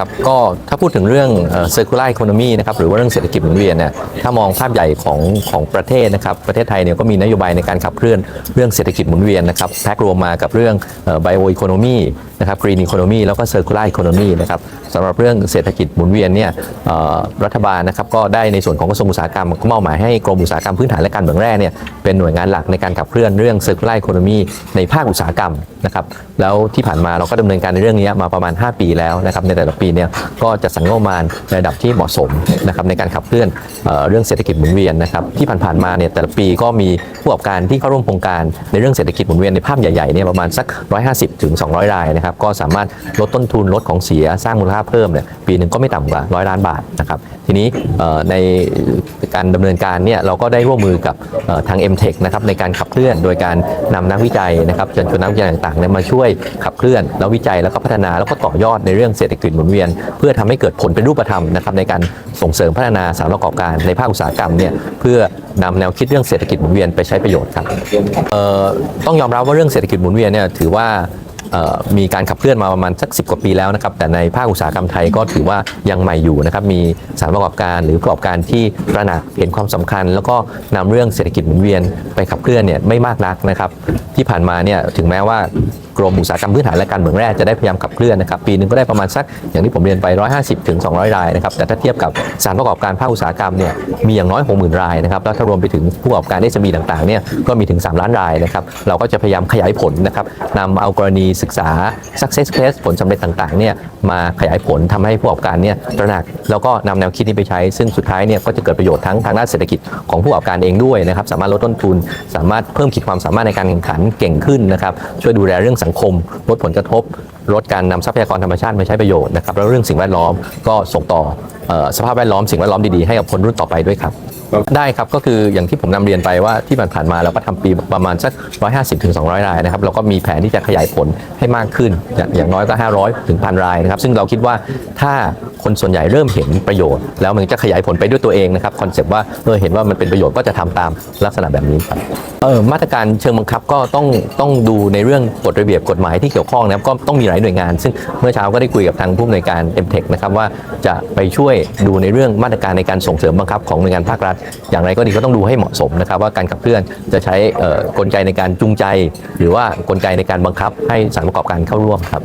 ครับก็ถ้าพูดถึงเรื่องเอ่อ circular economy นะครับหรือว่าเรื่องเศรษฐกิจหมุนเวียนเนี่ยถ้ามองภาพใหญ่ของของประเทศนะครับประเทศไทยเนี่ยก็มีนโยบายในการขับเคลื่อนเรื่องเศรษฐกิจหมุนเวียนนะครับแพ็กรวมมากับเรื่องไบโอ bio economy นะครับ green economy แล้วก็ circular economy นะครับสำหรับเรื่องเศรษฐกิจหมุนเวียนเนี่ยรัฐบาลนะครับก็ได้ในส่วนของกระทรวงอุตสาหกรรมก็มอบหมายให้กรมอุตสาหกรรมพื้นฐานและการเมืองแร่เนี่ยเป็นหน่วยงานหลักในการขับเคลื่อนเรื่อง circular economy ในภาคอุตสาหกรรมนะครับแล้วที่ผ่านมาเราก็ดำเนินการในเรื่องนี้มาประมาณ 5 ปีแล้วนะครับในแต่ละปีเนี่ยก็จะสังงบประมาณในระดับที่เหมาะสมนะครับในการขับเคลื่อนเอเรื่องเศรษฐกิจหมุนเวียนนะครับที่ผ่านๆมาเนี่ยแต่ละปีก็มีผู้ประกอบการที่เข้าร่วมโครงการในเรื่องเศรษฐกิจหมุนเวียนในภาพใหญ่ๆเนี่ยประมาณสัก 150ถึง200 รายนะครับก็สามารถลดต้นทุนลดของเสียสร้างมูลค่าเพิ่มเนี่ยปีหนึ่งก็ไม่ต่ำกว่า100ล้านบาทนะครับทีนี้ในการดำเนินการเนี่ยเราก็ได้ร่วมมือกับทาง m t e c h นะครับในการขับเคลื่อนโดยการนำนักวิจัยนะครับเชิญชวนนักวิจัยต่างๆเนี่ยมาช่วยขับเคลื่อน แล้ววิจัยแล้วก็พัฒนาแล้วก็ต่อยอดในเรื่องเศรษฐกิจหมุนเวียน เพื่อทำให้เกิดผลเป็นรูปธรรมนะครับในการส่งเสริมพัฒนาสารประกอบการในภาคอุตสาหกรรมเนี่ยเพื่อนำแนวคิดเรื่องเศรษฐกิจหมุนเวียนไปใช้ประโยชน์ครับต้องยอมรับว่าเรื่องเศรษฐกิจหมุนเวียนเนี่ยถือว่า มีการขับเคลื่อนมาประมาณสัก 10 กว่าปีแล้วนะครับ แต่ในภาคอุตสาหกรรมไทยก็ถือว่ายังใหม่อยู่นะครับ มีสารประกอบการหรือประกอบการที่ตระหนักเห็นความสำคัญ แล้วก็นำเรื่องเศรษฐกิจหมุนเวียนไปขับเคลื่อนเนี่ยไม่มากนักนะครับ ที่ผ่านมาเนี่ยถึงแม้ว่ากรมอุตสาหกรรมพื้นฐานและการเมืองแร่จะได้พยายามขับเคลื่อนนะครับปีหนึงก็ได้ประมาณสักอย่างที่ผมเรียนไป 150ถึง200 รายนะครับแต่ถ้าเทียบกับสารประกอบการภาคอุตสาหกรรมเนี่ยมีอย่างน้อย 60,000 รายนะครับแล้วถ้ารวมไปถึงผู้ประกอบการ SME ต่างๆเนี่ยก็มีถึง 3 ล้านรายนะครับเราก็จะพยายามขยายผลนะครับนำเอากรณีศึกษา success case ผลสำเร็จต่างๆเนี่ยมาขยายผลทำให้ผู้ประกอบการเนี่ยตระหนักแล้วก็นำแนวคิดนี้ไปใช้ ซึ่งสุดท้ายเนี่ยก็จะเกิดประโยชน์ทั้งทางด้านเศรษฐกิจของผู้ประกอบการเองด้วยนะครับสามารถลดต้นทุน สามารถเพิ่มขีดความสามารถในการแข่งขันเก่งขึ้นนะครับช่วยดูแลเรื่องสังคม ลดผลกระทบ ลดการนำทรัพยากรธรรมชาติมาใช้ประโยชน์นะครับแล้วเรื่องสิ่งแวดล้อมก็ส่งต่อเอ่อสภาพแวดล้อมสิ่งแวดล้อมดีๆให้กับคนรุ่นต่อไปด้วยครับได้ครับก็คืออย่างที่ผมนำเรียนไปว่าที่ผ่านมาเราก็ทำปีประมาณสัก 150ถึง200 รายนะครับเราก็มีแผนที่จะขยายผลให้มากขึ้น อย่างน้อยก็ 500ถึงพันรายนะครับซึ่งเราคิดว่าถ้าคนส่วนใหญ่เริ่มเห็นประโยชน์ แล้วมันจะขยายผลไปด้วยตัวเองนะครับคอนเซปต์ว่าเออเห็นว่ามันเป็นประโยชน์ก็จะทำตามลักษณะแบบนี้ครับเออมาตรการเชิงบังคับก็ต้องต้องดูในเรื่องกฎระเบียบกฎหมายที่เกี่ยวข้องนะครับก็ต้องมีหลายหน่วยงาน ซึ่งเมื่อเช้าก็ได้คุยกับทางผู้อำนวยการ m t e c h นะครับว่าจะไปช่วยดูในเรื่องมาตรการในการส่งเสริมบังคับของหน่วยงานภาครัฐอย่างไรก็ดีก็ต้องดูให้เหมาะสมนะครับว่าการขับเคลื่อนจะใช้กลไกในการจูงใจ หรือว่ากลไกในการบังคับให้สานประกอบการเข้าร่วมครับ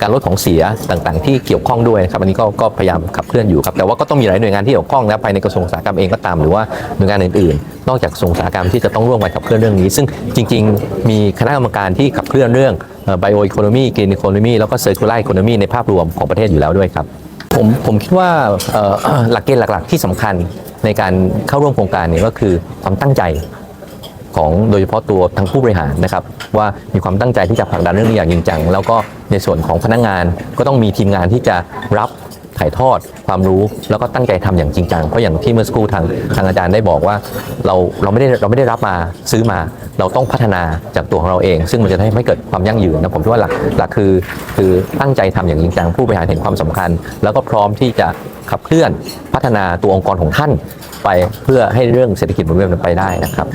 การลดของเสียต่างๆ ที่เกี่ยวข้องด้วยครับอันนี้ก็ก็พยายามขับเคลื่อนอยู่ครับแต่ว่าก็ต้องมีหลายหน่วยงานที่เกี่ยวข้องนะครับภายในกระทรวงอุตสาหกรรมเองก็ตามหรือว่าหน่วยงานอื่นๆ นอกจากกระทรวงอุตสาหกรรมที่จะต้องร่วมกันขับเคลื่อนเรื่องนี้ ซึ่งจริง ๆ มีคณะกรรมการที่ขับเคลื่อนเรื่องไบโออีโคโนมีกรีนอีโคโนมีแล้วก็เซอร์คูลาร์อีโคโนมีในภาพรวมของประเทศอยู่แล้วด้วยครับผมผมคิดว่าหลักเกณฑ์หลัก ๆ ที่สำคัญ ในการเข้าร่วมโครงการเนี่ยก็คือความตั้งใจของโดยเฉพาะตัวทั้งผู้บริหารนะครับ ว่ามีความตั้งใจที่จะผลักดันเรื่องนี้อย่างจริงจัง แล้วก็ในส่วนของพนักงานก็ต้องมีทีมงานที่จะรับถ่ายทอดความรู้แล้วก็ตั้งใจทำอย่างจริงจังเพราะอย่างที่เมื่อสักครู่ทางทางอาจารย์ได้บอกว่าเราเราไม่ได้เราไม่ได้รับมาซื้อมา เราต้องพัฒนาจากตัวของเราเอง ซึ่งมันจะทำให้ไม่เกิดความยั่งยืนนะผมคิดว่าหลักหลักคือ คือตั้งใจทำอย่างจริงจังผู้บริหารเห็นความสำคัญ แล้วก็พร้อมที่จะ ขับเคลื่อนพัฒนาตัวองค์กรของท่าน ไปเพื่อให้เรื่องเศรษฐกิจหมุนเวียนมันไปได้นะครับ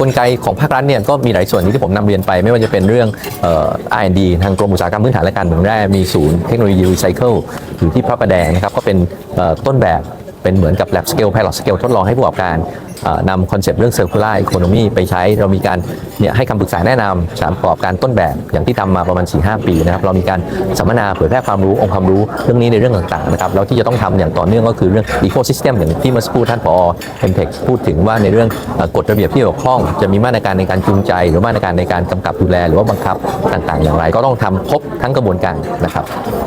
กลไกของภาครัฐเนี่ยก็มีหลายส่วนที่ผมนำเรียนไป ไม่ว่าจะเป็นเรื่องเอ่อ R&D ทางกรมอุตสาหกรรมพื้นฐานและการเมืองแร่มีศูนย์เทคโนโลยีรีไซเคิลอยู่ที่พระประแดงนะครับก็เป็นต้นแบบเป็นเหมือนกับ lab scale pilot scale ทดลองให้ผู้ประกอบการนำคอนเซปต์เรื่อง circular economy ไปใช้ เรามีการเนี่ยให้คำปรึกษาแนะนำสถานประกอบการต้นแบบอย่างที่ทำมาประมาณ 4-5 ปีนะครับ เรามีการสัมมนาเผยแพร่ความรู้องค์ความรู้เรื่องนี้ในเรื่องต่างๆนะครับแล้วที่จะต้องทำอย่างต่อเนื่องก็คือเรื่อง ecosystem อย่างที่เมื่อสักครู่ท่านผอ m t e c h พูดถึงว่าในเรื่องกฎระเบียบที่เกี่ยวข้อง จะมีมาตรการในการจูงใจ หรือมาตรการในการกำกับดูแลหรือว่าบังคับต่างๆ อย่างไร ก็ต้องทำครบทั้งกระบวนการนะครับ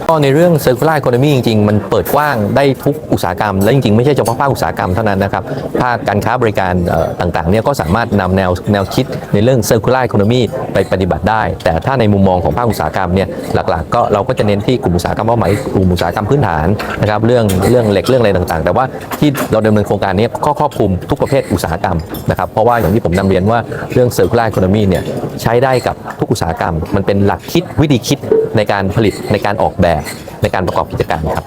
ก็ในเรื่อง circular economy จริงๆ มันเปิดกว้างได้ทุกอุตสาหกรรม และจริงๆไม่ใช่เฉพาะภาคอุตสาหกรรมเท่านั้นนะครับภาคการค้าบริการต่างๆเนี่ยก็สามารถนำแนวแนวคิดในเรื่อง circular economy ไปปฏิบัติได้ แต่ถ้าในมุมมองของภาคอุตสาหกรรมเนี่ยหลักๆ ก็เราก็จะเน้นที่กลุ่มอุตสาหกรรมเป้าหมายกลุ่มอุตสาหกรรมพื้นฐานนะครับเรื่องเรื่องเหล็กเรื่องอะไรต่างๆ แต่ว่าที่เราดำเนินโครงการนี้ก็ครอบคลุมทุกประเภทอุตสาหกรรมนะครับเพราะว่าอย่างที่ผมนำเรียนว่าเรื่อง circular economy เนี่ยใช้ได้กับทุกอุตสาหกรรม มันเป็นหลักคิดวิธีคิดในการผลิตในการออกแบบในการประกอบกิจการครับ